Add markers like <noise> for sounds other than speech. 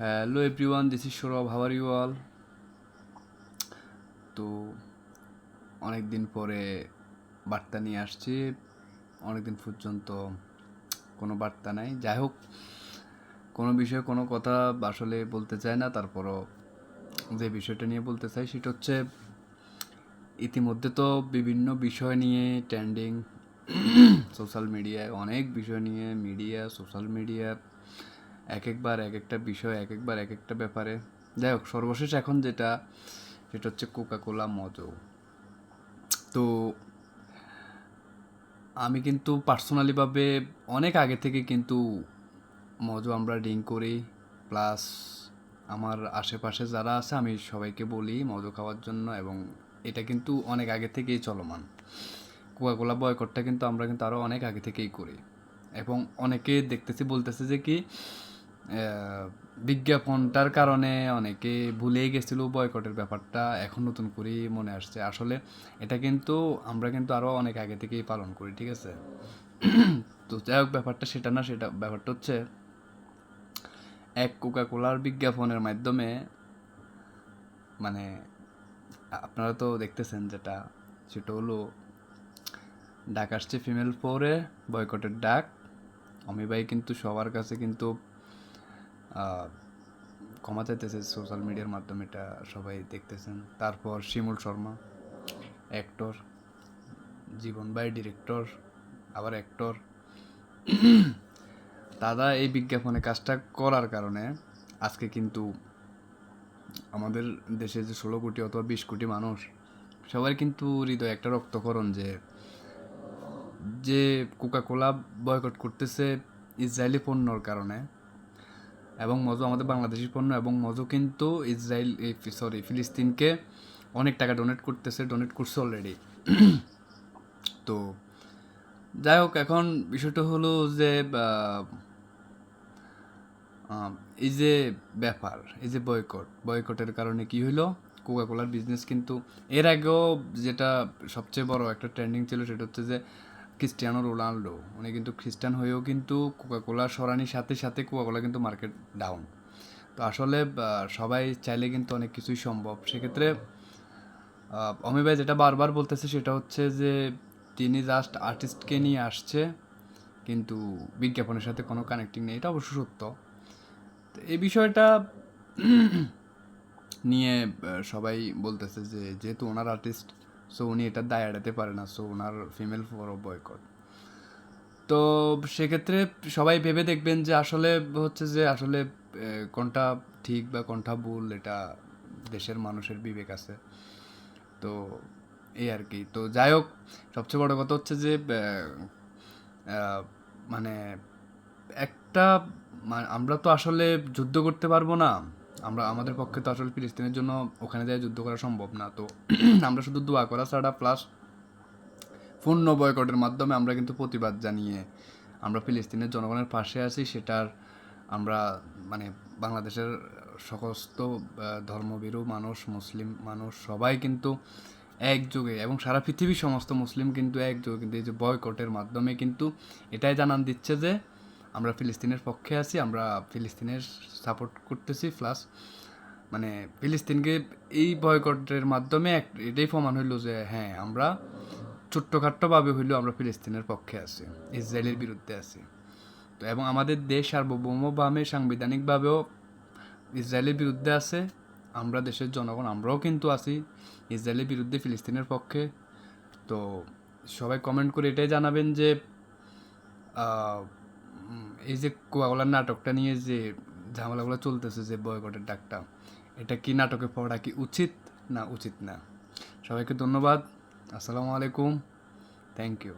Hello everyone this is Sourav how are you all তো অনেক দিন পরে বার্তা নিয়ে আসছি। অনেক দিন পর্যন্ত কোনো বার্তা নাই। যাই হোক, কোনো বিষয়ে কোনো কথা আসলে বলতে চাই না। তারপরও যে বিষয়টা নিয়ে বলতে চাই সেটা হচ্ছে, ইতিমধ্যে তো বিভিন্ন বিষয় নিয়ে ট্রেন্ডিং সোশ্যাল মিডিয়ায় অনেক বিষয় নিয়ে মিডিয়া সোশ্যাল মিডিয়া এক একবার এক একটা বিষয় এক একবার এক একটা ব্যাপারে। যাই হোক, সর্বশেষ এখন যেটা, সেটা হচ্ছে কোকা কোলা মজো। তো আমি কিন্তু পার্সোনালিভাবে অনেক আগে থেকে কিন্তু মজো আমরা ড্রিঙ্ক করি। প্লাস আমার আশেপাশে যারা আছে, আমি সবাইকে বলি মজো খাওয়ার জন্য এবং এটা কিন্তু অনেক আগে থেকেই চলমান। কোকাকোলা বয়কটটা কিন্তু আমরা কিন্তু আরও অনেক আগে থেকেই করি। এবং অনেকে দেখতেছি বলতেছে যে কি বিজ্ঞাপনটার কারণে অনেকে ভুলেই গেছিল বয়কটের ব্যাপারটা। এখন নতুন করেই মনে আসছে। আসলে এটা কিন্তু আমরা কিন্তু আরও অনেক আগে থেকেই পালন করি, ঠিক আছে? তো যাই হোক, ব্যাপারটা সেটা না, সেটা ব্যাপারটা হচ্ছে এক কোকা কোলার বিজ্ঞাপনের মাধ্যমে মানে আপনারা তো দেখতেছেন যেটা, সেটা হলো ডাক আসছে ফিমেল ফোরে বয়কটের ডাক। অমিবাই কিন্তু সবার কাছে কিন্তু ক্ষমা চাইতেছে সোশ্যাল মিডিয়ার মাধ্যমে এটা সবাই দেখতেছেন। তারপর শিমুল শর্মা অ্যাক্টর জীবন ডিরেক্টর আবার অ্যাক্টর দাদা এই বিজ্ঞাপনে কাজটা করার কারণে আজকে কিন্তু আমাদের দেশে যে ষোলো কোটি অথবা বিশ কোটি মানুষ সবার কিন্তু হৃদয় একটা রক্তকরণ যে যে কোকা কোলা বয়কট করতেছে ইসরায়েলি পণ্যর কারণে। এবং মজো আমাদের বাংলাদেশি পণ্য এবং মজো কিন্তু ইসরায়েল সরি ফিলিস্তিনকে অনেক টাকা ডোনেট করতেছে ডোনেট করছে অলরেডি তো যাই হোক, এখন বিষয়টা হলো যে এই যে ব্যাপার, এই যে বয়কট বয়কটের কারণে কি হইল? কোকা কোলার বিজনেস কিন্তু এর আগেও যেটা সবচেয়ে বড় একটা ট্রেন্ডিং ছিল সেটা হচ্ছে যে ক্রিস্টিয়ানো রোনাল্ডো, উনি কিন্তু খ্রিস্টান হয়েও কিন্তু কোকা কোলা সরানির সাথে সাথে কোকা কোলা কিন্তু মার্কেট ডাউন। তো আসলে সবাই চাইলে কিন্তু অনেক কিছুই সম্ভব। সেক্ষেত্রে অমি ভাই যেটা বারবার বলতেছে সেটা হচ্ছে যে, তিনি জাস্ট আর্টিস্টকে নিয়ে আসছে, কিন্তু বিজ্ঞাপনের সাথে কোনো কানেক্টিং নেই। এটা অবশ্য সত্য। তো এই বিষয়টা <clears throat> নিয়ে সবাই বলতেছে যে, যেহেতু ওনার আর্টিস্ট সো উনি এটা দায় এড়াতে পারে না সো ওনার ফিমেল ফর বয়কট তো সেক্ষেত্রে সবাই ভেবে দেখবেন যে আসলে হচ্ছে যে আসলে কোনটা ঠিক বা কোনটা ভুল, এটা দেশের মানুষের বিবেক আছে। তো এই আর কি। তো যাই হোক, সবচেয়ে বড় কথা হচ্ছে যে মানে একটা আমরা তো আসলে যুদ্ধ করতে পারব না। আমরা আমাদের পক্ষে তো আসলে ফিলিস্তিনের জন্য ওখানে যায় যুদ্ধ করা সম্ভব না। তো <clears throat> আমরা শুধু দোয়া করা ছাড়া প্লাস পূর্ণ বয়কটের মাধ্যমে আমরা কিন্তু প্রতিবাদ জানিয়ে আমরা ফিলিস্তিনের জনগণের পাশে আছি। সেটার আমরা মানে বাংলাদেশের সমস্ত আহ, ধর্মভীরু মানুষ মুসলিম মানুষ সবাই কিন্তু একযোগে এবং সারা পৃথিবীর সমস্ত মুসলিম কিন্তু একযোগে কিন্তু এই যে বয়কটের মাধ্যমে কিন্তু এটাই জানান দিচ্ছে যে আমরা ফিলিস্তিনের পক্ষে আছি, আমরা ফিলিস্তিনের সাপোর্ট করতেছি প্লাস মানে ফিলিস্তিনকে এই বয়কটের মাধ্যমে এটাই প্রমাণ হইল যে হ্যাঁ আমরা ছোট্টখাট্টভাবে হইলেও আমরা ফিলিস্তিনের পক্ষে আছি, ইসরায়েলের বিরুদ্ধে আছি। তো এবং আমাদের দেশ সার্বভৌমভাবে, সাংবিধানিকভাবেও ইসরায়েলের বিরুদ্ধে আছে, আমরা দেশের জনগণ, আমরাও কিন্তু আছি, ইসরায়েলের বিরুদ্ধে, ফিলিস্তিনের পক্ষে। তো সবাই কমেন্ট করে এটাই জানাবেন যে এই যে কুয়াগুলার নাটকটা নিয়ে যে ঝামেলাগুলো চলতেছে যে বয়কটের ডাকটা, এটা কি নাটকে পড়া কি উচিত না উচিত না? সবাইকে ধন্যবাদ। আসসালামু আলাইকুম। Thank you